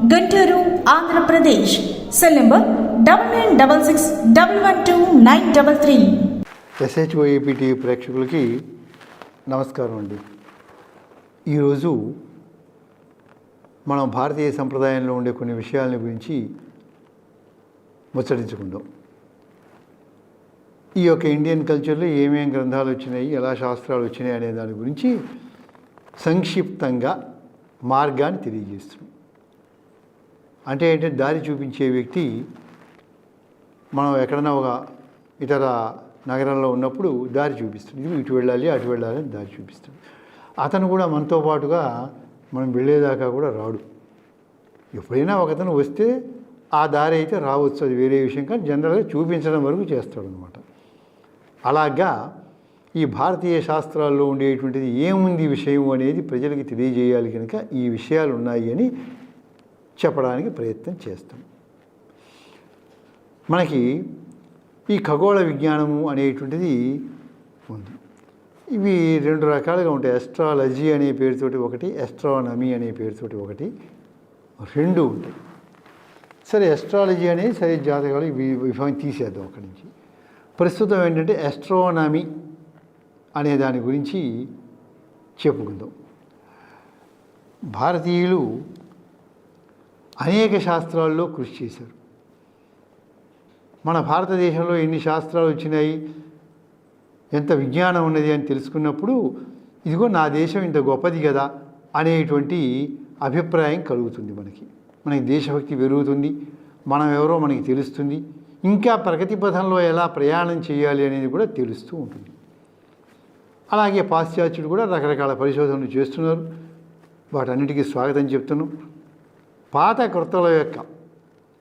Guntur Andhra Pradesh. Cell number double nine double six double one two nine double three. ఎస్హెచ్ఓఏపీటీ ప్రేక్షకులకి నమస్కారం అండి. ఈరోజు మనం భారతీయ సంప్రదాయంలో ఉండే కొన్ని విషయాల గురించి ముచ్చటించుకుందాం. ఈ యొక్క ఇండియన్ కల్చర్లో ఏమేమి గ్రంథాలు వచ్చినాయి ఎలా శాస్త్రాలు వచ్చినాయి అనే దాని గురించి సంక్షిప్తంగా మార్గాన్ని తెలియజేస్తున్నాం. అంటే ఏంటంటే దారి చూపించే వ్యక్తి మనం ఎక్కడైనా ఒక ఇతర నగరంలో ఉన్నప్పుడు దారి చూపిస్తుంది. ఇటు వెళ్ళాలి అటు వెళ్ళాలి అని దారి చూపిస్తుంది. అతను కూడా మనతో పాటుగా మనం వెళ్ళేదాకా కూడా రాడు. ఎప్పుడైనా ఒకతను వస్తే ఆ దారి అయితే రావచ్చు. అది వేరే విషయం కానీ జనరల్గా చూపించడం వరకు చేస్తాడు అనమాట అలాగా ఈ భారతీయ శాస్త్రాల్లో ఉండేటువంటిది ఏముంది విషయం అనేది ప్రజలకి తెలియజేయాలి కనుక ఈ విషయాలు ఉన్నాయి అని చెప్పడానికి ప్రయత్నం చేస్తాం. మనకి ఈ ఖగోళ విజ్ఞానము అనేటువంటిది ఉంది. ఇవి రెండు రకాలుగా ఉంటాయి. ఎస్ట్రాలజీ అనే పేరుతోటి ఒకటి ఎస్ట్రానమీ అనే పేరుతోటి ఒకటి రెండు ఉంటాయి. సరే ఎస్ట్రాలజీ అనేది సరే జాతకాలు విభాగం తీసేద్దాం అక్కడి నుంచి. ప్రస్తుతం ఏంటంటే ఎస్ట్రానమీ అనే దాని గురించి చెప్పుకుందాం. భారతీయులు అనేక శాస్త్రాల్లో కృషి చేశారు. మన భారతదేశంలో ఎన్ని శాస్త్రాలు వచ్చినాయి ఎంత విజ్ఞానం ఉన్నది అని తెలుసుకున్నప్పుడు ఇదిగో నా దేశం ఇంత గొప్పది కదా అనేటువంటి అభిప్రాయం కలుగుతుంది మనకి. మనకి దేశభక్తి పెరుగుతుంది మనం ఎవరో మనకి తెలుస్తుంది ఇంకా ప్రగతి పథంలో ఎలా ప్రయాణం చేయాలి అనేది కూడా తెలుస్తూ ఉంటుంది. అలాగే పాశ్చాత్యుడు కూడా రకరకాల పరిశోధనలు చేస్తున్నారు. వాటన్నిటికీ స్వాగతం చెప్తున్నాం. పాత కృతల యొక్క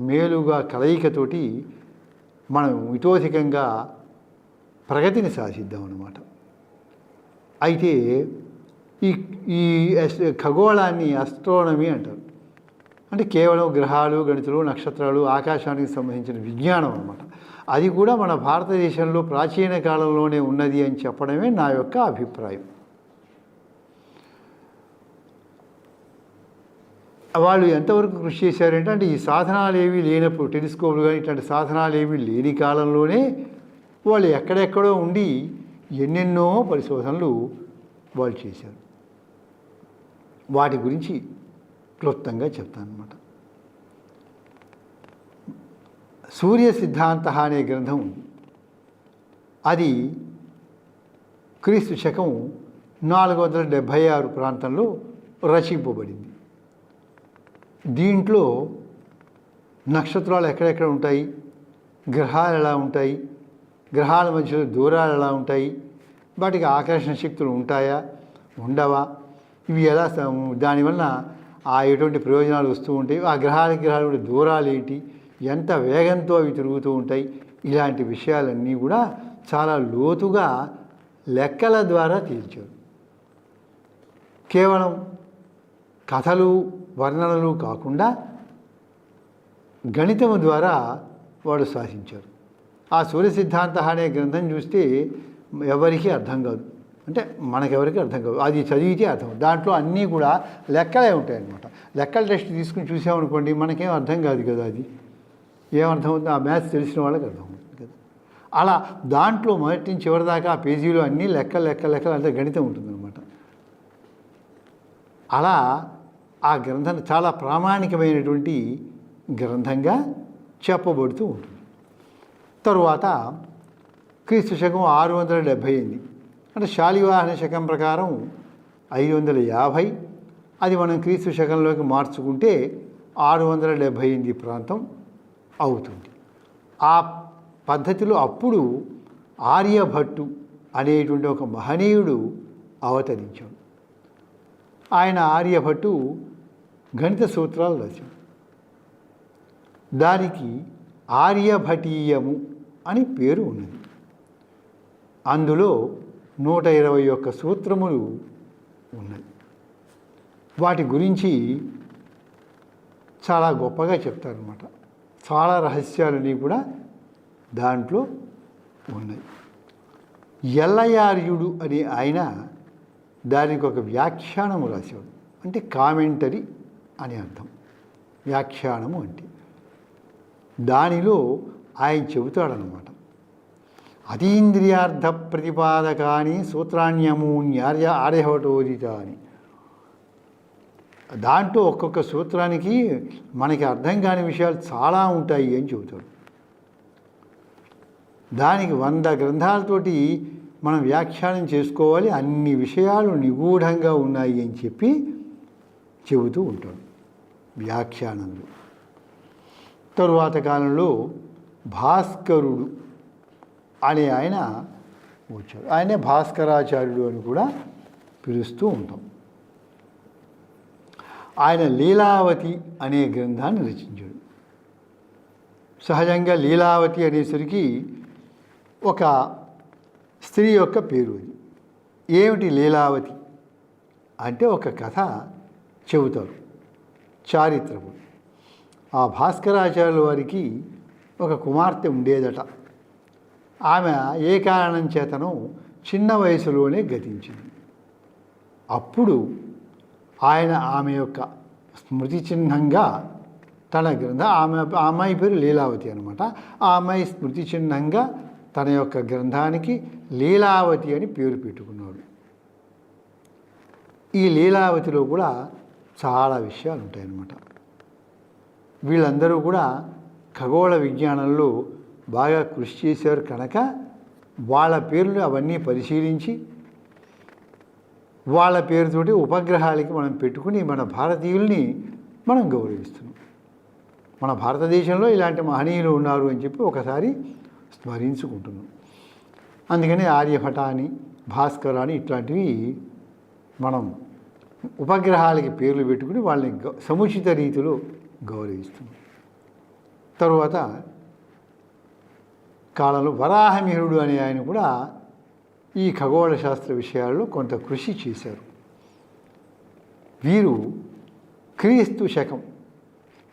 మేలుగా కలయికతోటి మనం ఇటోధికంగా ప్రగతిని సాధిద్దాం అన్నమాట. అయితే ఈ ఈ ఖగోళాన్ని అస్ట్రోనమీ అంటారు. అంటే కేవలం గ్రహాలు గణితులు నక్షత్రాలు ఆకాశానికి సంబంధించిన విజ్ఞానం అన్నమాట. అది కూడా మన భారతదేశంలో ప్రాచీన కాలంలోనే ఉన్నది అని చెప్పడమే నా యొక్క అభిప్రాయం. వాళ్ళు ఎంతవరకు కృషి చేశారంటే అంటే ఈ సాధనాలు ఏమీ లేనప్పుడు టెలిస్కోప్లు కానీ ఇట్లాంటి సాధనాలు ఏమీ లేని కాలంలోనే వాళ్ళు ఎక్కడెక్కడో ఉండి ఎన్నెన్నో పరిశోధనలు వాళ్ళు చేశారు. వాటి గురించి క్లుప్తంగా చెప్తాను అనమాట సూర్య సిద్ధాంత అనే గ్రంథం అది క్రీస్తు శకం నాలుగు వందల డెబ్భై ఆరు ప్రాంతంలో రచింపబడింది. దీంట్లో నక్షత్రాలు ఎక్కడెక్కడ ఉంటాయి? గ్రహాలు ఎలా ఉంటాయి? గ్రహాల మధ్యలో దూరాలు ఎలా ఉంటాయి? వాటికి ఆకర్షణ శక్తులు ఉంటాయా? ఉండవా? ఇవి ఎలా దానివల్ల ఆ ఎటువంటి ప్రయోజనాలు వస్తూ ఉంటాయి? ఆ గ్రహాల గ్రహాల దూరాలు ఏంటి? ఎంత వేగంతో అవి తిరుగుతూ ఉంటాయి? ఇలాంటి విషయాలన్నీ కూడా చాలా లోతుగా లెక్కల ద్వారా తేల్చారు. కేవలం కథలు వర్ణనలు కాకుండా గణితము ద్వారా వాడు సాధించారు ఆ సూర్య సిద్ధాంత అనే గ్రంథం చూస్తే ఎవరికీ అర్థం కాదు. అంటే మనకెవరికి అర్థం కాదు. అది చదివితే అర్థం దాంట్లో అన్నీ కూడా లెక్కలే ఉంటాయి అన్నమాట లెక్కల టెస్ట్ తీసుకుని చూసామనుకోండి మనకేం అర్థం కాదు కదా అది. ఏమర్థం అవుతుంది? ఆ మ్యాథ్స్ తెలిసిన వాళ్ళకి అర్థం అవుతుంది కదా. అలా దాంట్లో మొదటి నుంచి చివరి దాకా ఆ పేజీలో అన్నీ లెక్కలు లెక్క లెక్కలు అంతా గణితం ఉంటుందన్నమాట. అలా ఆ గ్రంథం చాలా ప్రామాణికమైనటువంటి గ్రంథంగా చెప్పబడుతూ ఉంటుంది. తరువాత క్రీస్తు శకం ఆరు వందల డెబ్భై ఎనిమిది అంటే శాలివాహన శకం ప్రకారం ఐదు వందల యాభై అది మనం క్రీస్తు శకంలోకి మార్చుకుంటే ఆరు వందల డెబ్భై ఎనిమిది ప్రాంతం అవుతుంది. ఆ పద్ధతిలో అప్పుడు ఆర్యభట్టు అనేటువంటి ఒక మహనీయుడు అవతరించాడు. ఆయన ఆర్యభట్టు గణిత సూత్రాలు రాశాడు. దానికి ఆర్యభటీయము అని పేరు ఉన్నది. అందులో నూట ఇరవై ఒక్క సూత్రములు ఉన్నాయి వాటి గురించి చాలా గొప్పగా చెప్తారనమాట చాలా రహస్యాలని కూడా దాంట్లో ఉన్నాయి. ఎల్లయార్యుడు అనే ఆయన దానికి ఒక వ్యాఖ్యానము రాశాడు. అంటే కామెంటరీ అని అర్థం. వ్యాఖ్యానము అంటే. దానిలో ఆయన చెబుతాడనమాట అతీంద్రియార్థ ప్రతిపాదకాని సూత్రాణ్యమూన్యార్య ఆర్యహటోదిత అని దాంట్లో ఒక్కొక్క సూత్రానికి మనకి అర్థం కాని విషయాలు చాలా ఉంటాయి అని చెబుతాడు. దానికి వంద గ్రంథాలతోటి మనం వ్యాఖ్యానం చేసుకోవాలి. అన్ని విషయాలు నిగూఢంగా ఉన్నాయి అని చెప్పి చెబుతూ ఉంటాడు వ్యాఖ్యానంలో. తరువాత కాలంలో భాస్కరుడు అనే ఆయన వచ్చాడు. ఆయనే భాస్కరాచార్యుడు అని కూడా పిలుస్తూ ఉంటాం. ఆయన లీలావతి అనే గ్రంథాన్ని రచించాడు. సహజంగా లీలావతి అనేసరికి ఒక స్త్రీ యొక్క పేరు అది. ఏమిటి లీలావతి? అంటే ఒక కథ చెబుతారు. చారిత్రము. ఆ భాస్కరాచార్యుల వారికి ఒక కుమార్తె ఉండేదట. ఆమె ఏ కారణం చేతనో చిన్న వయసులోనే గతించింది. అప్పుడు ఆయన ఆమె యొక్క స్మృతి చిహ్నంగా తన గ్రంథ ఆమె ఆ అమ్మాయి పేరు లీలావతి అనమాట ఆ అమ్మాయి స్మృతి చిహ్నంగా తన యొక్క గ్రంథానికి లీలావతి అని పేరు పెట్టుకున్నాడు. ఈ లీలావతిలో కూడా చాలా విషయాలు ఉంటాయన్నమాట వీళ్ళందరూ కూడా ఖగోళ విజ్ఞానంలో బాగా కృషి చేశారు కనుక వాళ్ళ పేర్లు అవన్నీ పరిశీలించి వాళ్ళ పేరుతోటి ఉపగ్రహాలకి మనం పెట్టుకుని మన భారతీయుల్ని మనం గౌరవిస్తున్నాం. మన భారతదేశంలో ఇలాంటి మహనీయులు ఉన్నారు అని చెప్పి ఒకసారి స్మరించుకుంటున్నాం. అందుకని ఆర్యభట అని భాస్కర్ అని ఇట్లాంటివి మనం ఉపగ్రహాలకి పేర్లు పెట్టుకుని వాళ్ళని గ- సముచిత రీతిలో గౌరవిస్తుంది. తరువాత కాలంలో వరాహమిహుడు అనే ఆయన కూడా ఈ ఖగోళ శాస్త్ర విషయాల్లో కొంత కృషి చేశారు. వీరు క్రీస్తు శకం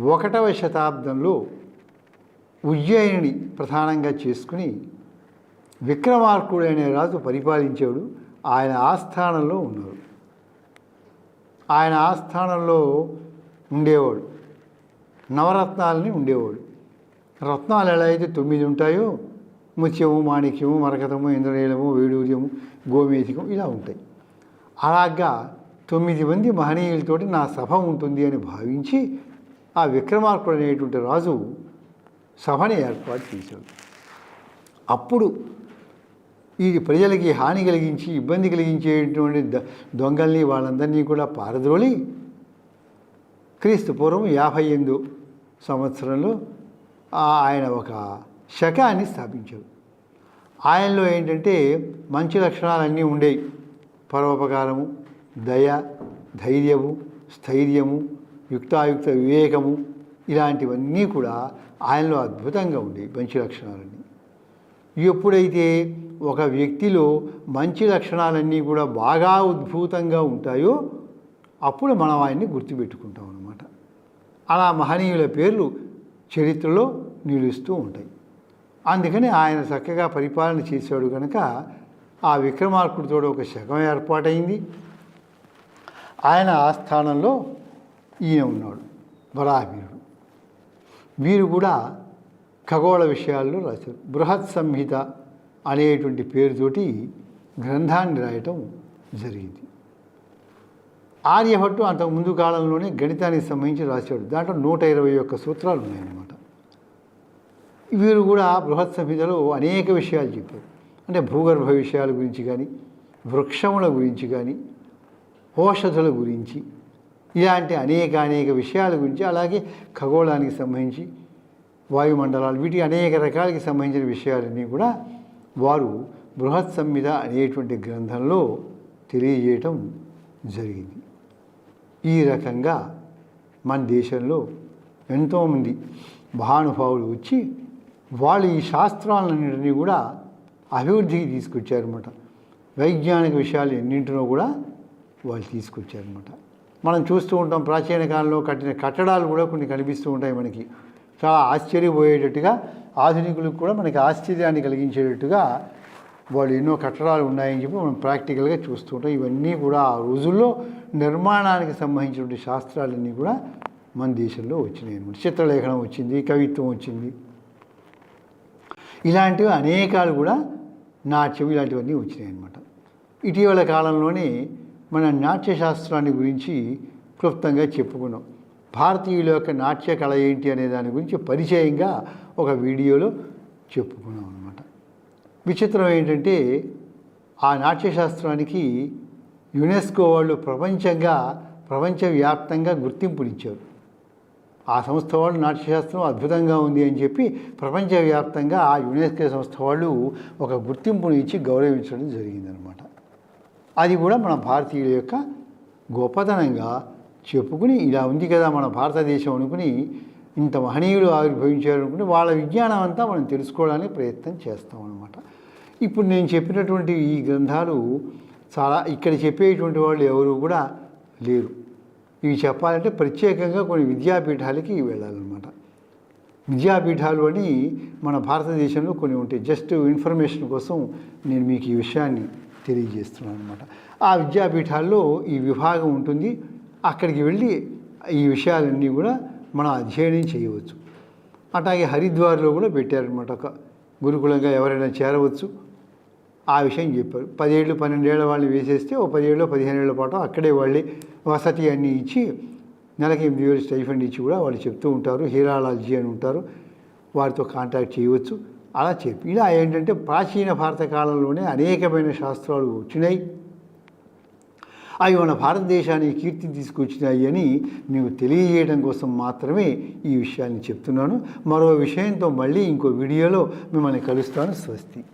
ఒకటవ శతాబ్దంలో ఉజ్జయిని ప్రధానంగా చేసుకుని విక్రమార్కుడు అనే రాజు పరిపాలించాడు. ఆయన ఆస్థానంలో ఉన్నారు. ఆయన ఆస్థానంలో ఉండేవాడు. నవరత్నాలని ఉండేవాడు. రత్నాలు ఎలా అయితే తొమ్మిది ఉంటాయో ముత్యము మాణిక్యము మరకతము ఇంద్రనీలము వేడూర్యము గోమేధికం ఇలా ఉంటాయి. అలాగా తొమ్మిది మంది మహనీయులతోటి నా సభ ఉంటుంది అని భావించి ఆ విక్రమార్కుడు అనేటువంటి రాజు సభని ఏర్పాటు చేశాడు. అప్పుడు ఇది ప్రజలకి హాని కలిగించి ఇబ్బంది కలిగించేటువంటి ద- దొంగల్ని వాళ్ళందరినీ కూడా పారద్రోలి క్రీస్తు పూర్వం యాభై ఎనిమిది సంవత్సరంలో ఆయన ఒక శకాన్ని స్థాపించాడు ఆయనలో ఏంటంటే మంచి లక్షణాలన్నీ ఉండేవి పరోపకారము దయ ధైర్యము స్థైర్యము యుక్తాయుక్త వివేకము ఇలాంటివన్నీ కూడా ఆయనలో అద్భుతంగా ఉండేవి మంచి లక్షణాలన్నీ. ఎప్పుడైతే ఒక వ్యక్తిలో మంచి లక్షణాలన్నీ కూడా బాగా ఉద్భూతంగా ఉంటాయో అప్పుడు మనం ఆయన్ని గుర్తుపెట్టుకుంటాం అన్నమాట. అలా మహనీయుల పేర్లు చరిత్రలో నిలుస్తూ ఉంటాయి. అందుకని ఆయన చక్కగా పరిపాలన చేశాడు కనుక ఆ విక్రమార్కుడితో ఒక శకం ఏర్పాటైంది. ఆయన ఆస్థానంలో ఈయన ఉన్నాడు వరాహవీరుడు. వీరు కూడా ఖగోళ విషయాల్లో రాశారు బృహత్ సంహిత అనేటువంటి పేరుతోటి గ్రంథాన్ని రాయటం జరిగింది. ఆర్యభట్టు అంతకు ముందు కాలంలోనే గణితానికి సంబంధించి రాశాడు. దాంట్లో నూట ఇరవై ఒక్క సూత్రాలు ఉన్నాయన్నమాట. వీరు కూడా బృహత్ సంహితలో అనేక విషయాలు చెప్పారు. అంటే భూగర్భ విషయాల గురించి కానీ వృక్షముల గురించి కానీ ఔషధుల గురించి ఇలాంటి అనేక అనేక విషయాల గురించి అలాగే ఖగోళానికి సంబంధించి వాయుమండలాలు వీటి అనేక రకాలకి సంబంధించిన విషయాలన్నీ కూడా వారు బృహత్ సంహిత అనేటువంటి గ్రంథంలో తెలియజేయటం జరిగింది. ఈ రకంగా మన దేశంలో ఎంతోమంది మహానుభావులు వచ్చి వాళ్ళు ఈ శాస్త్రాలన్నింటినీ కూడా అభివృద్ధికి తీసుకొచ్చారన్నమాట. వైజ్ఞానిక విషయాలు ఎన్నింటినో కూడా వాళ్ళు తీసుకొచ్చారన్నమాట. మనం చూస్తూ ఉంటాం ప్రాచీన కాలంలో కట్టిన కట్టడాలు కూడా కొన్ని కనిపిస్తూ ఉంటాయి మనకి. చాలా ఆశ్చర్యపోయేటట్టుగా ఆధునికులకు కూడా మనకి ఆశ్చర్యాన్ని కలిగించేటట్టుగా వాళ్ళు ఎన్నో కట్టడాలు ఉన్నాయని చెప్పి మనం ప్రాక్టికల్గా చూస్తుంటాం. ఇవన్నీ కూడా ఆ రోజుల్లో నిర్మాణానికి సంబంధించినటువంటి శాస్త్రాలన్నీ కూడా మన దేశంలో వచ్చినాయి అనమాట చిత్రలేఖనం వచ్చింది కవిత్వం వచ్చింది. ఇలాంటివి అనేకాలు కూడా నాట్యం ఇలాంటివన్నీ వచ్చినాయి అనమాట ఇటీవల కాలంలోనే మన నాట్యశాస్త్రాన్ని గురించి క్లుప్తంగా చెప్పుకున్నాం. భారతీయుల యొక్క నాట్య కళ ఏంటి అనే దాని గురించి పరిచయంగా ఒక వీడియోలో చెప్పుకున్నాం అనమాట విచిత్రం ఏంటంటే ఆ నాట్యశాస్త్రానికి యునెస్కో వాళ్ళు ప్రపంచంగా ప్రపంచవ్యాప్తంగా గుర్తింపునిచ్చారు. ఆ సంస్థ వాళ్ళు నాట్యశాస్త్రం అద్భుతంగా ఉంది అని చెప్పి ప్రపంచవ్యాప్తంగా ఆ యునెస్కో సంస్థ వాళ్ళు ఒక గుర్తింపుని ఇచ్చి గౌరవించడం జరిగిందనమాట అది కూడా మన భారతీయుల యొక్క గొప్పతనంగా చెప్పుకుని ఇలా ఉంది కదా మన భారతదేశం అనుకుని ఇంత మహనీయుడు ఆవిర్భవించారు అనుకుని వాళ్ళ విజ్ఞానం అంతా మనం తెలుసుకోవడానికి ప్రయత్నం చేస్తాం అనమాట ఇప్పుడు నేను చెప్పినటువంటి ఈ గ్రంథాలు చాలా ఇక్కడ చెప్పేటువంటి వాళ్ళు ఎవరు కూడా లేరు. ఇవి చెప్పాలంటే ప్రత్యేకంగా కొన్ని విద్యాపీఠాలకి వెళ్ళాలన్నమాట. విద్యాపీఠాలు అని మన భారతదేశంలో కొన్ని ఉంటాయి. జస్ట్ ఇన్ఫర్మేషన్ కోసం నేను మీకు ఈ విషయాన్ని తెలియజేస్తున్నాను అనమాట ఆ విద్యాపీఠాల్లో ఈ విభాగం ఉంటుంది. అక్కడికి వెళ్ళి ఈ విషయాలన్నీ కూడా మనం అధ్యయనం చేయవచ్చు. అట్లాగే హరిద్వార్లో కూడా పెట్టారనమాట ఒక గురుకులంగా ఎవరైనా చేరవచ్చు. ఆ విషయం చెప్పారు. పదిహేళ్ళు పన్నెండేళ్ళ వాళ్ళని వేసేస్తే ఓ పదిహేళ్ళు పదిహేనేళ్ళ పాటు అక్కడే వాళ్ళే వసతి అన్నీ ఇచ్చి నెలకి ఎనిమిది వేలు స్టైఫండ్ ఇచ్చి కూడా వాళ్ళు చెప్తూ ఉంటారు. హీరాలజీ అని ఉంటారు. వారితో కాంటాక్ట్ చేయవచ్చు. అలా చెప్పి. ఇలా ఏంటంటే ప్రాచీన భారత కాలంలోనే అనేకమైన శాస్త్రాలు వచ్చినాయి. అవి మన భారతదేశానికి కీర్తి తీసుకొచ్చినాయి అని మీకు తెలియజేయడం కోసం మాత్రమే ఈ విషయాన్ని చెప్తున్నాను. మరో విషయంతో మళ్ళీ ఇంకో వీడియోలో మిమ్మల్ని కలుస్తాను. స్వస్తి.